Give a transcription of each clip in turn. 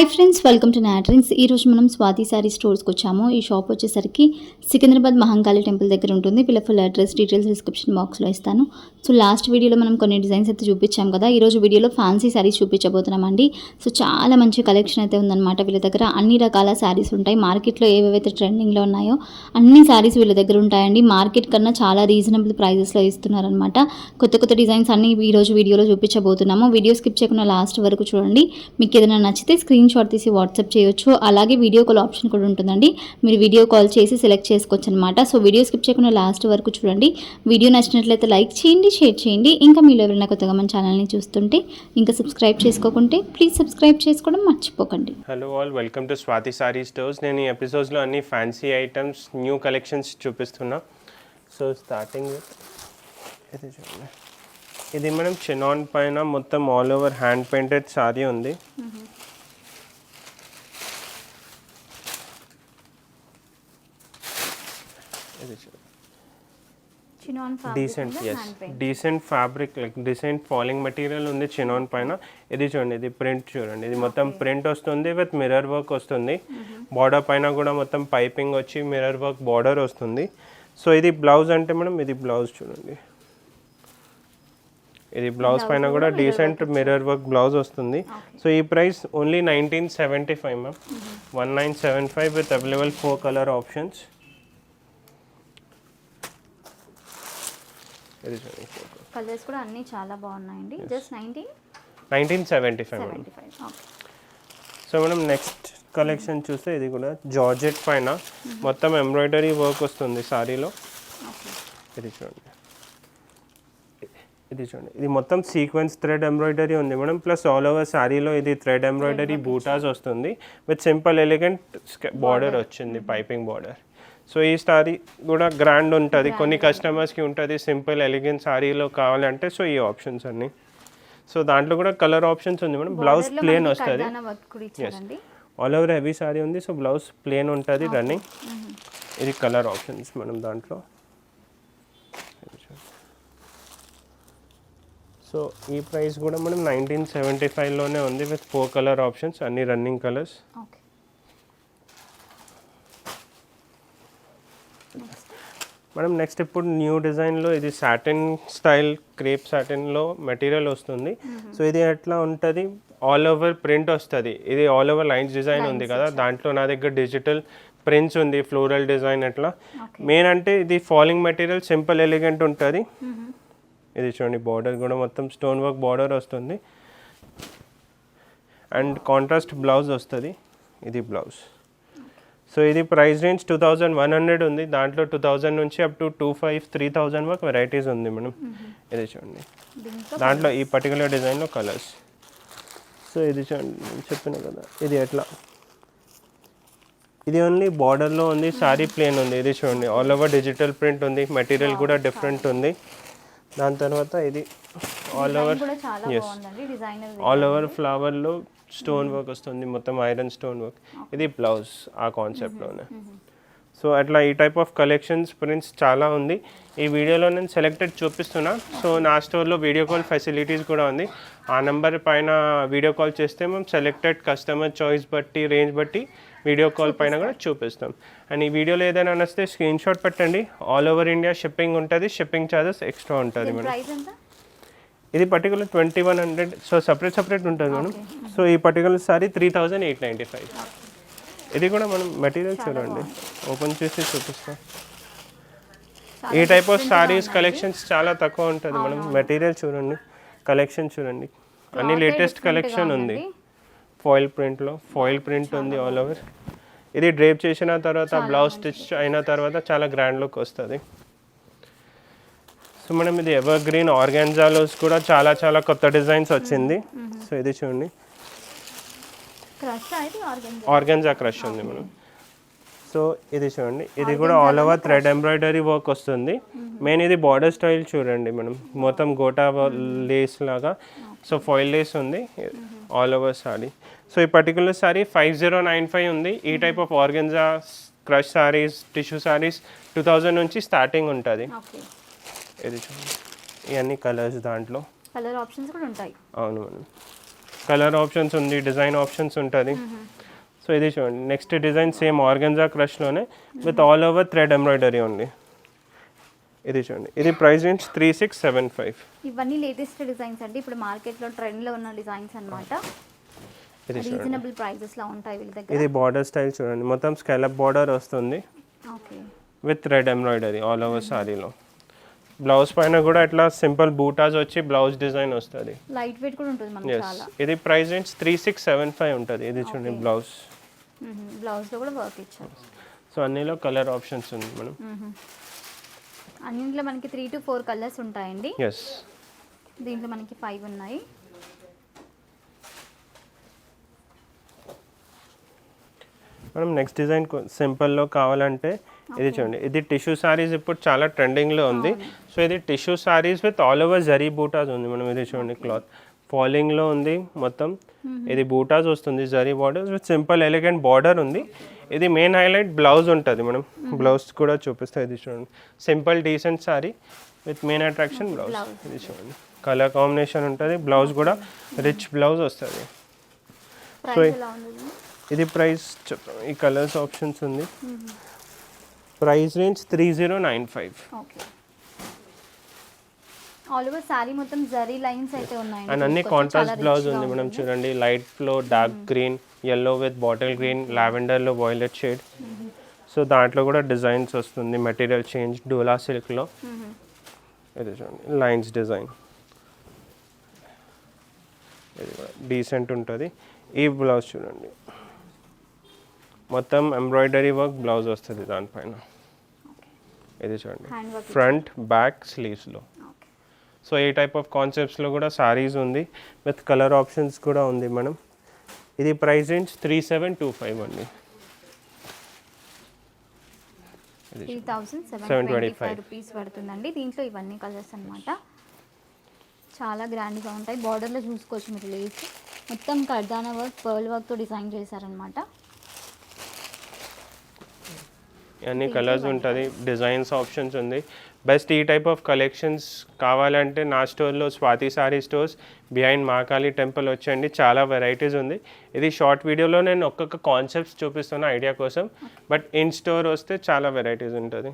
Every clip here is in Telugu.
హాయ్ ఫ్రెండ్స్ వెల్కమ్ టు నాట్రిన్స్ ఈరోజు మనం స్వాతి సారీ స్టోర్స్కి వచ్చాము. ఈ షాప్ వచ్చేసరికి సికింద్రాబాద్ మహంకాళి టెంపుల్ దగ్గర ఉంటుంది. వీళ్ళ ఫుల్ అడ్రస్ డీటెయిల్స్ డిస్క్రిప్షన్ బాక్స్లో ఇస్తాను. సో లాస్ట్ వీడియోలో మనం కొన్ని డిజైన్స్ అయితే చూపించాం కదా. ఈరోజు వీడియోలో ఫ్యాన్సీ శారీస్ చూపించబోతున్నామండి. సో చాలా మంచి కలెక్షన్ అయితే ఉందన్నమాట వీళ్ళ దగ్గర. అన్ని రకాల శారీస్ ఉంటాయి. మార్కెట్లో ఏవేవైతే ట్రెండింగ్లో ఉన్నాయో అన్ని శారీస్ వీళ్ళ దగ్గర ఉంటాయండి. మార్కెట్ కన్నా చాలా రీజనబుల్ ప్రైజెస్లో ఇస్తున్నారనమాట కొత్త కొత్త డిజైన్స్ అన్ని ఈరోజు వీడియోలో చూపించబోతున్నాము. వీడియో స్కిప్ చేయకుండా లాస్ట్ వరకు చూడండి. మీకు ఏదైనా నచ్చితే స్క్రీన్ షాట్ తీసి వాట్సాప్ చేయొచ్చు. అలాగే వీడియో కాల్ ఆప్షన్ కూడా ఉంటుందండి. మీరు వీడియో కాల్ చేసి సెలెక్ట్ చేసుకోవచ్చు అనమాట సో వీడియో స్కిప్ చేయకుండా లాస్ట్ వరకు చూడండి. వీడియో నచ్చినట్లయితే లైక్ చేయండి షేర్ చేయండి. ఇంకా మీరు ఎవరైనా కొత్తగా మన ఛానల్ని చూస్తుంటే ఇంకా సబ్స్క్రైబ్ చేసుకోకుంటే ప్లీజ్ సబ్స్క్రైబ్ చేసుకోవడం మర్చిపోకండి. Hello all welcome to Swathi sari stores నేను ఈ ఎపిసోడ్స్లో అన్ని ఫ్యాన్సీ ఐటమ్స్ న్యూ కలెక్షన్స్ చూపిస్తున్నా. సో స్టార్టింగ్ ఇది చూడండి. ఇది మనం చినాన్ పైన మొత్తం all over hand painted sari ఉంది ఇది చూడండి decent yes decent fabric like decent falling material ఉంది చినాన్ పైన. ఇది చూడండి ఇది ప్రింట్ చూడండి. ఇది మొత్తం ప్రింట్ వస్తుంది విత్ మిర్రర్ వర్క్ వస్తుంది. బార్డర్ పైన కూడా మొత్తం పైపింగ్ వచ్చి మిర్రర్ వర్క్ బార్డర్ వస్తుంది. సో ఇది బ్లౌజ్ అంటే మేడం ఇది బ్లౌజ్ చూడండి. ఇది బ్లౌజ్ పైన కూడా డీసెంట్ మిర్రర్ వర్క్ బ్లౌజ్ వస్తుంది. సో ఈ price only nineteen seventy five ma'am one nine seven five with available four colour options ఇది చూడండి కలర్స్ కూడా అన్నీ చాలా బాగున్నాయండి. Just nineteen nineteen seventy five madam seventy five okay so మనం నెక్స్ట్ కలెక్షన్ చూస్తే ఇది కూడా జార్జెట్ పైన. మొత్తం ఎంబ్రాయిడరీ వర్క్ వస్తుంది సారీలో. ఇది చూడండి ఇది చూడండి ఇది మొత్తం సీక్వెన్స్ థ్రెడ్ ఎంబ్రాయిడరీ ఉంది మేడం ప్లస్ ఆల్ ఓవర్ శారీలో ఇది థ్రెడ్ ఎంబ్రాయిడరీ బూటాస్ వస్తుంది. విత్ సింపుల్ ఎలిగెంట్ బార్డర్ వచ్చింది పైపింగ్ బార్డర్ సో ఈ సారీ కూడా గ్రాండ్ ఉంటుంది. కొన్ని కస్టమర్స్కి ఉంటుంది. సింపుల్ ఎలిగెంట్ సారీలో కావాలంటే సో ఈ ఆప్షన్స్ అన్ని. సో దాంట్లో కూడా కలర్ ఆప్షన్స్ ఉంది మేడం. బ్లౌజ్ ప్లేన్ వస్తుంది. ఆల్ ఓవర్ హెవీ సారీ ఉంది. సో బ్లౌజ్ ప్లేన్ ఉంటుంది రన్నింగ్ ఇది కలర్ ఆప్షన్స్ మనం దాంట్లో. సో ఈ ప్రైస్ కూడా మనం నైన్టీన్ సెవెంటీ ఫైవ్లోనే ఉంది విత్ ఫోర్ కలర్ ఆప్షన్స్ అన్ని రన్నింగ్ కలర్స్ ఓకే మనం నెక్స్ట్ ఇప్పుడు న్యూ డిజైన్లో ఇది సాటిన్ స్టైల్ క్రేప్ సాటిన్లో మెటీరియల్ వస్తుంది. సో ఇది ఎట్లా ఉంటుంది? ఆల్ ఓవర్ ప్రింట్ వస్తుంది. ఇది ఆల్ ఓవర్ లైన్స్ డిజైన్ ఉంది కదా. దాంట్లో నా దగ్గర డిజిటల్ ప్రింట్స్ ఉంది ఫ్లోరల్ డిజైన్ అట్లా మెయిన్ అంటే ఇది ఫాలింగ్ మెటీరియల్ సింపుల్ ఎలిగెంట్ ఉంటుంది. ఇది చూడండి బార్డర్ కూడా మొత్తం స్టోన్ వర్క్ బార్డర్ వస్తుంది. అండ్ కాంట్రాస్ట్ బ్లౌజ్ వస్తుంది. ఇది బ్లౌజ్ సో ఇది price range two thousand one hundred ఉంది. దాంట్లో టూ థౌజండ్ నుంచి up to two five three thousand వరకు వెరైటీస్ ఉంది మేడం. ఇది చూడండి. దీంట్లో ఈ పర్టికులర్ డిజైన్లో కలర్స్ సో ఇది చూడండి నేను చెప్పిన కదా. ఇది ఎట్లా? ఇది ఓన్లీ బార్డర్లో ఉంది సారీ ప్లేన్ ఉంది. ఇది చూడండి ఆల్ ఓవర్ డిజిటల్ ప్రింట్ ఉంది. మెటీరియల్ కూడా డిఫరెంట్ ఉంది. దాని తర్వాత ఇది all over designer all over ఫ్లవర్లో stone work వస్తుంది మొత్తం ఐరన్ స్టోన్ వర్క్ ఇది బ్లౌజ్ ఆ కాన్సెప్ట్లోనే సో అట్లా ఈ టైప్ ఆఫ్ కలెక్షన్స్ ప్రింట్స్ చాలా ఉంది. ఈ వీడియోలో నేను సెలెక్టెడ్ చూపిస్తున్నా. సో నా స్టోర్లో వీడియో కాల్ ఫెసిలిటీస్ కూడా ఉంది. ఆ నెంబర్ పైన వీడియో కాల్ చేస్తే మేము సెలెక్టెడ్ కస్టమర్ చాయిస్ బట్టి రేంజ్ బట్టి వీడియో కాల్ పైన కూడా చూపిస్తాం. అండ్ ఈ వీడియోలో ఏదైనా నచ్చితే స్క్రీన్ షాట్ పెట్టండి. ఆల్ ఓవర్ ఇండియా షిప్పింగ్ ఉంటుంది. షిప్పింగ్ ఛార్జెస్ ఎక్స్ట్రా ఉంటుంది మేడం. ఇది particular twenty one hundred so separate separate ఉంటుంది మేడం. సో ఈ particular sari three thousand eight ninety five ఇది కూడా మనం మెటీరియల్ చూడండి. ఓపెన్ చేసి చూపిస్తాం. ఈ టైప్ ఆఫ్ సారీస్ కలెక్షన్స్ చాలా తక్కువ ఉంటుంది మనం మెటీరియల్ చూడండి. కలెక్షన్ చూడండి. అన్ని లేటెస్ట్ కలెక్షన్ ఉంది. ఫాయిల్ ప్రింట్లో ఫాయిల్ ప్రింట్ ఉంది ఆల్ ఓవర్ ఇది డ్రేప్ చేసిన తర్వాత బ్లౌజ్ స్టిచ్ అయిన తర్వాత చాలా గ్రాండ్ లుక్ వస్తుంది. సో మనం ఇది ఎవర్ గ్రీన్ ఆర్గాన్జాలోస్ కూడా చాలా చాలా కొత్త డిజైన్స్ వచ్చింది. సో ఇది చూడండి. ఆర్గాన్జా క్రష్ ఉంది మనం సో ఇది చూడండి. ఇది కూడా all over thread embroidery work వస్తుంది. మెయిన్ ఇది బార్డర్ స్టైల్ చూడండి మనం. మొత్తం గోటా లేస్ లాగా. సో ఫాయిల్ లేస్ ఉంది. ఆల్ ఓవర్ సారీ సో ఈ particular sari five zero nine five ఉంది. ఈ type of organza crush saris tissue saris two thousand నుంచి స్టార్టింగ్ ఉంటుంది. ఇది చూడండి ఇవన్నీ కలర్స్ దాంట్లో. కలర్ ఆప్షన్స్ కూడా ఉంటాయి. అవును మేడం కలర్ ఆప్షన్స్ ఉంది డిజైన్ ఆప్షన్స్ ఉంటుంది. సో ఇది చూడండి next design same organza క్రష్లోనే with all over thread embroidery ఉంది. ఇది చూడండి ఇది price range three six seven five. ఇవన్నీ లేటెస్ట్ డిజైన్స్ అండి ఇప్పుడు మార్కెట్లో ట్రెండ్లో ఉన్న డిజైన్స్ అన్నమాట. ఇది రీజనబుల్ ప్రైజెస్లో ఉంటాయి వీళ్ళ దగ్గర. ఇది బార్డర్ స్టైల్ చూడండి మొత్తం స్కెలప్ బార్డర్ వస్తుంది. Okay. With red embroidery all over సారీలో. బ్లౌజ్ పైన కూడా ఇట్లా సింపుల్ బూటాస్ వచ్చి బ్లౌజ్ డిజైన్ వస్తుంది. లైట్ వెయిట్ కూడా ఉంటుంది మనకి చాలా. ఇది price range three six seven five ఉంటుంది. ఇది చూడండి బ్లౌజ్. బ్లౌజ్లో కూడా వర్క్ ఇచ్చారు. సో అన్నిలో కలర్ ఆప్షన్స్ ఉంది మనం. అన్నింట్లో మనకి త్రీ టు ఫోర్ కలర్స్ ఉంటాయండి. ఎస్ దీంట్లో మనకి ఫైవ్ ఉన్నాయి. మనం నెక్స్ట్ డిజైన్ సింపుల్లో కావాలంటే ఇది చూడండి. ఇది టిష్యూ సారీస్ ఇప్పుడు చాలా ట్రెండింగ్లో ఉంది. సో ఇది tissue saris with all over zari butas ఉంది. మనం ఇది చూడండి క్లాత్ ఫాలింగ్లో ఉంది మొత్తం. ఇది బూటాస్ వస్తుంది zari borders with simple elegant border ఉంది. ఇది మెయిన్ హైలైట్ బ్లౌజ్ ఉంటుంది. మనం బ్లౌజ్ కూడా చూపిస్తాయి ఇది చూడండి. Simple decent sari with main attraction blouse ఇది చూడండి. కలర్ కాంబినేషన్ ఉంటుంది. బ్లౌజ్ కూడా రిచ్ బ్లౌజ్ వస్తుంది. ఉంది? ఇది? ప్రైస్ ఈ కలర్స్ ఆప్షన్స్ ఉంది. Price range three zero nine five. All over sari మొత్తం జరీ లైన్స్ అయితే ఉన్నాయండి. అండ్ అన్ని. కాంట్రాస్ట్ బ్లౌజ్ ఉంది మనం. చూడండి. Light flow dark green yellow with bottle green లావెండర్లో violet shade so దాంట్లో కూడా డిజైన్స్ వస్తుంది. మెటీరియల్ చేంజ్ డోలా సిల్క్లో మ్మ్. ఇది చూడండి. లైన్స్ డిజైన్ ఇది కూడా డీసెంట్ ఉంటుంది. ఈ బ్లౌజ్ చూడండి. మొత్తం ఎంబ్రాయిడరీ వర్క్ బ్లౌజ్ వస్తుంది దానిపైన. ఇది చూడండి. ఫ్రంట్ బ్యాక్ స్లీవ్స్లో సో ఈ టైప్ ఆఫ్ కాన్సెప్ట్స్లో కూడా సారీస్ ఉంది. విత్ కలర్ ఆప్షన్స్ కూడా ఉంది మనం ఇది price range three seven two five అండి. సెవెన్ 725 ట్వంటీ ఫైవ్ రూపీస్ పడుతుందండి. దీంట్లో ఇవన్నీ కలర్స్ అన్నమాట. చాలా గ్రాండ్గా ఉంటాయి. బార్డర్లో చూసుకోవచ్చు మీరు లేస్. మొత్తం కర్దానా వర్క్ పర్ల్ వర్క్తో డిజైన్ చేశారనమాట అన్ని కలర్స్ ఉంటుంది డిజైన్స్ ఆప్షన్స్ ఉంది. బెస్ట్ ఈ టైప్ ఆఫ్ కలెక్షన్స్ కావాలంటే నా స్టోర్లో Swathi sari stores behind Mahakali temple వచ్చండి చాలా వెరైటీస్ ఉంది. ఇది షార్ట్ వీడియోలో నేను ఒక్కొక్క కాన్సెప్ట్స్ చూపిస్తున్న ఐడియా కోసం. బట్ ఇన్ స్టోర్ వస్తే చాలా వెరైటీస్ ఉంటుంది.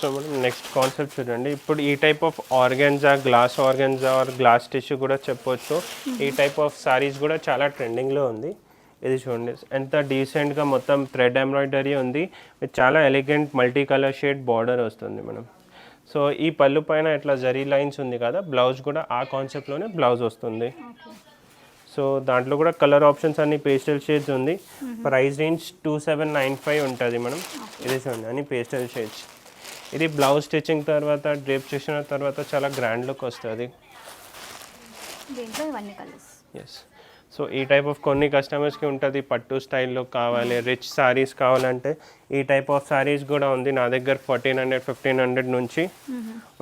సో మనం నెక్స్ట్ కాన్సెప్ట్ చూడండి. ఇప్పుడు ఈ type of organza glass organza or glass tissue కూడా చెప్పొచ్చు. ఈ టైప్ ఆఫ్ సారీస్ కూడా చాలా ట్రెండింగ్లో ఉంది. ఇది చూడండి. ఎంత డీసెంట్గా మొత్తం థ్రెడ్ ఎంబ్రాయిడరీ ఉంది. చాలా elegant multi colour shade border వస్తుంది మనం సో ఈ పళ్ళు పైన ఇట్లా జరీ లైన్స్ ఉంది కదా బ్లౌజ్ కూడా ఆ కాన్సెప్ట్లోనే బ్లౌజ్ వస్తుంది. సో దాంట్లో కూడా కలర్ ఆప్షన్స్ అన్ని పేస్టల్ షేడ్స్ ఉంది. Price range two seven nine five ఉంటుంది మనం ఇది చూడండి అన్ని పేస్టల్ షేడ్స్ ఇది బ్లౌజ్ స్టిచ్చింగ్ తర్వాత డ్రేప్ చేసిన తర్వాత చాలా గ్రాండ్ లుక్ వస్తుంది. దీంట్లో ఇవన్నీ కలర్స్ ఎస్ సో ఈ టైప్ ఆఫ్ కొన్ని కస్టమర్స్కి ఉంటుంది పట్టు స్టైల్లో కావాలి రిచ్ శారీస్ కావాలంటే ఈ టైప్ ఆఫ్ శారీస్ కూడా ఉంది. నా దగ్గర ఫోర్టీన్ హండ్రెడ్ ఫిఫ్టీన్ హండ్రెడ్ నుంచి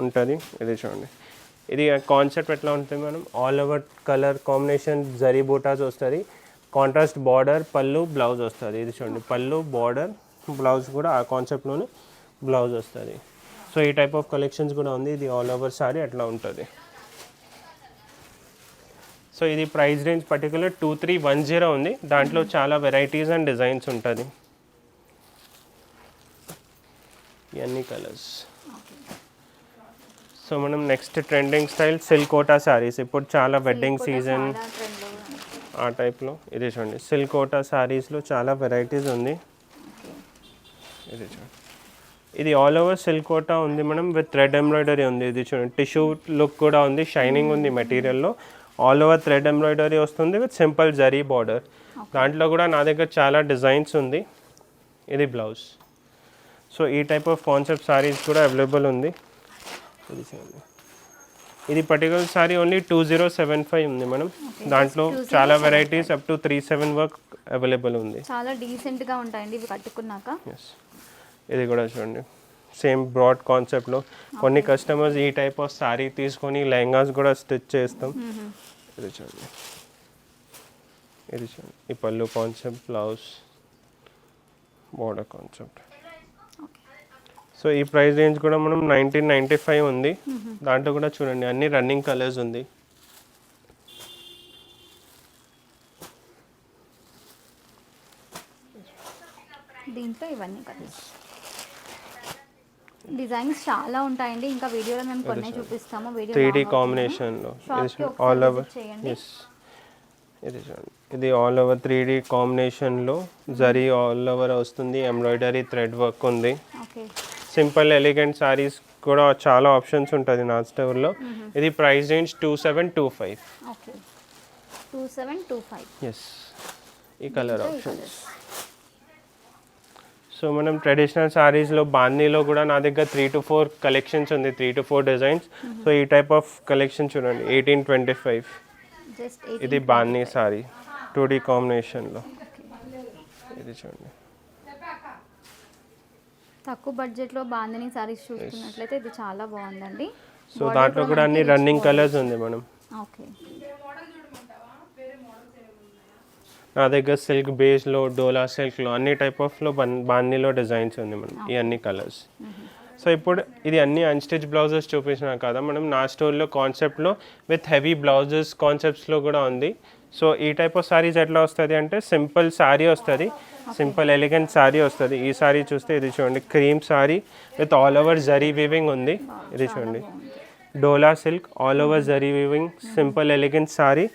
ఉంటుంది. ఇది చూడండి. ఇది కాన్సెప్ట్ ఎట్లా ఉంటుంది మనం all over colour combination zari butas వస్తుంది. కాంట్రాస్ట్ బార్డర్ పళ్ళు బ్లౌజ్ వస్తుంది. ఇది చూడండి. పళ్ళు బార్డర్ బ్లౌజ్ కూడా ఆ కాన్సెప్ట్లోనే బ్లౌజ్ వస్తుంది. సో ఈ టైప్ ఆఫ్ కలెక్షన్స్ కూడా ఉంది. ఇది ఆల్ ఓవర్ సారీ అట్లా ఉంటుంది. సో ఇది price range particular two three one zero ఉంది. దాంట్లో చాలా వెరైటీస్ అండ్ డిజైన్స్ ఉంటుంది. ఇవన్నీ కలర్స్ సో మనం next trending style silk Kota saris ఇప్పుడు చాలా వెడ్డింగ్ సీజన్ ఆ టైప్లో ఇది చూడండి. సిల్క్ కోటా సారీస్లో చాలా వెరైటీస్ ఉంది. ఇది చూడండి. ఇది ఆల్ ఓవర్ సిల్క్ కోటా ఉంది మనం విత్ థ్రెడ్ ఎంబ్రాయిడరీ ఉంది. ఇది చూడండి. టిష్యూ లుక్ కూడా ఉంది షైనింగ్ ఉంది మెటీరియల్లో ఆల్ ఓవర్ థ్రెడ్ ఎంబ్రాయిడరీ వస్తుంది విత్ సింపుల్ జరీ బార్డర్. దాంట్లో కూడా నా దగ్గర చాలా డిజైన్స్ ఉంది. ఇది బ్లౌజ్. సో ఈ టైప్ ఆఫ్ కాన్సెప్ట్ సారీస్ కూడా అవైలబుల్ ఉంది. ఇది particular sari only two zero seven five ఉంది మనం దాంట్లో చాలా varieties up to three seven work available ఉంది. చాలా డీసెంట్గా ఉంటాయండి ఇవి కట్టుకున్నాక. ఇది కూడా చూడండి. సేమ్ బ్రాడ్ కాన్సెప్ట్లో కొన్ని కస్టమర్స్ ఈ టైప్ ఆఫ్ సారీ తీసుకొని లెహంగాస్ కూడా స్టిచ్ చేస్తాం. ఇది చూడండి ఇది చూడండి ఈ పళ్ళు concept blouse border concept. So ఈ ప్రైస్ రేంజ్ కూడా మనం నైన్టీన్ నైంటీ ఫైవ్ ఉంది. దాంట్లో కూడా చూడండి అన్ని రన్నింగ్ కలర్స్ ఉంది. దీంతో ఇవన్నీ కలర్స్. డిజైన్స్ చాలా ఉంటాయండి. ఇంకా వీడియోలో మేము కొన్ని చూపిస్తాము. వీడియో త్రీ long డీ అవుతుంది. కాంబినేషన్లో Shop ఇది కి ఒకసారి ఆల్ ఓవర్ ఇది చూడండి. ఇది ఆల్ ఓవర్ త్రీ డీ కాంబినేషన్లో జరీ ఆల్ ఓవర్ వస్తుంది. ఎంబ్రాయిడరీ థ్రెడ్ వర్క్ ఉంది. సింపుల్ ఎలిగెంట్ సారీస్ కూడా చాలా ఆప్షన్స్ ఉంటుంది నా స్టోర్లో ఇది price range two seven two five two seven two five yes ఈ కలర్ ఆప్షన్స్ సో మనం ట్రెడిషనల్ సారీస్లో బాందీలో కూడా నా దగ్గర త్రీ టు ఫోర్ కలెక్షన్స్ ఉంది three to four designs so ఈ టైప్ ఆఫ్ కలెక్షన్ చూడండి ఎయిటీన్ ట్వంటీ ఫైవ్ ఇది బాందీ సారీ టూ డీ కాంబినేషన్లో ఇది చూడండి. తక్కువ బడ్జెట్లో బాందిని సారీస్ చూసుకున్నట్లయితే ఇది చాలా బాగుందండి. సో దాంట్లో కూడా అన్ని రన్నింగ్ కలర్స్ ఉంది మనం ఓకే నా దగ్గర సిల్క్ బేస్లో డోలా సిల్క్లో అన్ని టైప్ ఆఫ్లో బన్ బాందీలో డిజైన్స్ ఉంది మనం ఈ అన్ని కలర్స్ సో ఇప్పుడు ఇది అన్ని అన్స్టిచ్ బ్లౌజెస్ చూపించిన కదా మనం నా స్టోర్లో కాన్సెప్ట్లో విత్ హెవీ బ్లౌజెస్ కాన్సెప్ట్స్లో కూడా ఉంది. సో ఈ టైప్ ఆఫ్ సారీస్ ఎట్లా వస్తుంది అంటే సింపుల్ సారీ వస్తుంది. సింపుల్ ఎలిగెంట్ సారీ వస్తుంది. ఈ సారీ చూస్తే ఇది చూడండి cream sari with all over zari weaving ఉంది. ఇది చూడండి. Dola silk all over zari weaving simple elegant sari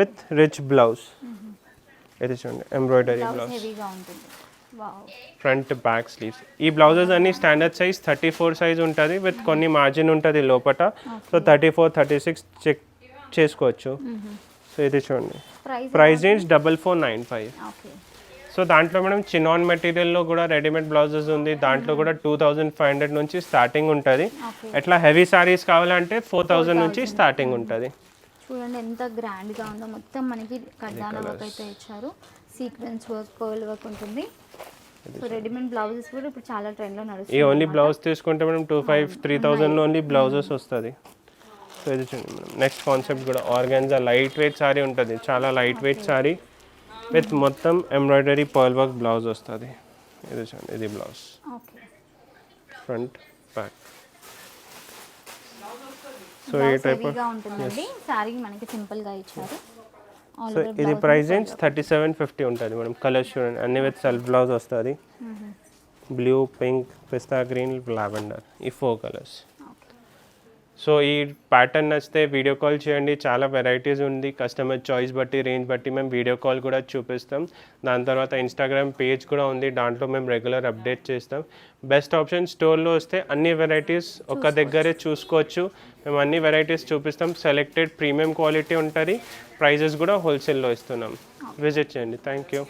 with rich blouse ఇది చూడండి embroidery blouse front back sleeves ఈ బ్లౌజెస్ అన్ని standard size thirty four size ఉంటుంది విత్ కొన్ని మార్జిన్ ఉంటుంది లోపల so thirty four thirty six check చేసుకోవచ్చు సో ఇది చూడండి. Price range double four nine five so దాంట్లో మనం చినాన్ మెటీరియల్లో కూడా రెడీమేడ్ బ్లౌజెస్ ఉంది. దాంట్లో కూడా టూ థౌజండ్ ఫైవ్ హండ్రెడ్ నుంచి స్టార్టింగ్ ఉంటుంది. ఎట్లా హెవీ సారీస్ కావాలంటే ఫోర్ థౌజండ్ నుంచి స్టార్టింగ్ ఉంటుంది. చూడండి ఎంత గ్రాండ్గా ఉందో. మొత్తం మనకి కడ్డాన వర్క్ అయితే ఇచ్చారు. సీక్వెన్స్ వర్క్ పర్ల్ వర్క్ ఉంటుంది. సో రెడీమేడ్ బ్లౌజెస్ కూడా ఇప్పుడు చాలా ట్రెండ్లో ఈ నడుస్తుంది ఓన్లీ బ్లౌజ్ తీసుకుంటే మనం టూ ఫైవ్ త్రీ థౌజండ్లో ఓన్లీ బ్లౌజెస్ వస్తుంది. సో ఇది చూడండి మనం. నెక్స్ట్ కాన్సెప్ట్ కూడా ఆర్గాన్జా లైట్ వెయిట్ సారీ ఉంటుంది. చాలా లైట్ వెయిట్ సారీ విత్ మొత్తం ఎంబ్రాయిడరీ పర్ల్ వర్క్ బ్లౌజ్ వస్తుంది. ఇది చూడండి ఇది blouse okay front back so ఈ టైప్ ఉంటుందండి. శారీ మనకి సింపుల్గా ఇచ్చారు. సో ఇది price range thirty seven fifty ఉంటుంది మనం కలర్స్ చూడండి అన్ని విత్ సెల్ఫ్ బ్లౌజ్ వస్తుంది. Blue pink pista green lavender ఈ ఫోర్ కలర్స్ సో ఈ ప్యాటర్న్ నచ్చితే వీడియో కాల్ చేయండి. చాలా వెరైటీస్ ఉంది. కస్టమర్ చాయిస్ బట్టి రేంజ్ బట్టి మేము వీడియో కాల్ కూడా చూపిస్తాం. దాని తర్వాత ఇన్స్టాగ్రామ్ పేజ్ కూడా ఉంది. దాంట్లో మేము రెగ్యులర్ అప్డేట్ చేస్తాం. బెస్ట్ ఆప్షన్ స్టోర్లో వస్తే అన్ని వెరైటీస్ ఒక దగ్గరే చూసుకోవచ్చు. మేము అన్ని వెరైటీస్ చూపిస్తాం. సెలెక్టెడ్ ప్రీమియం క్వాలిటీ ఉంటుంది. ప్రైజెస్ కూడా హోల్సేల్లో ఇస్తున్నాం. విజిట్ చేయండి. Thank you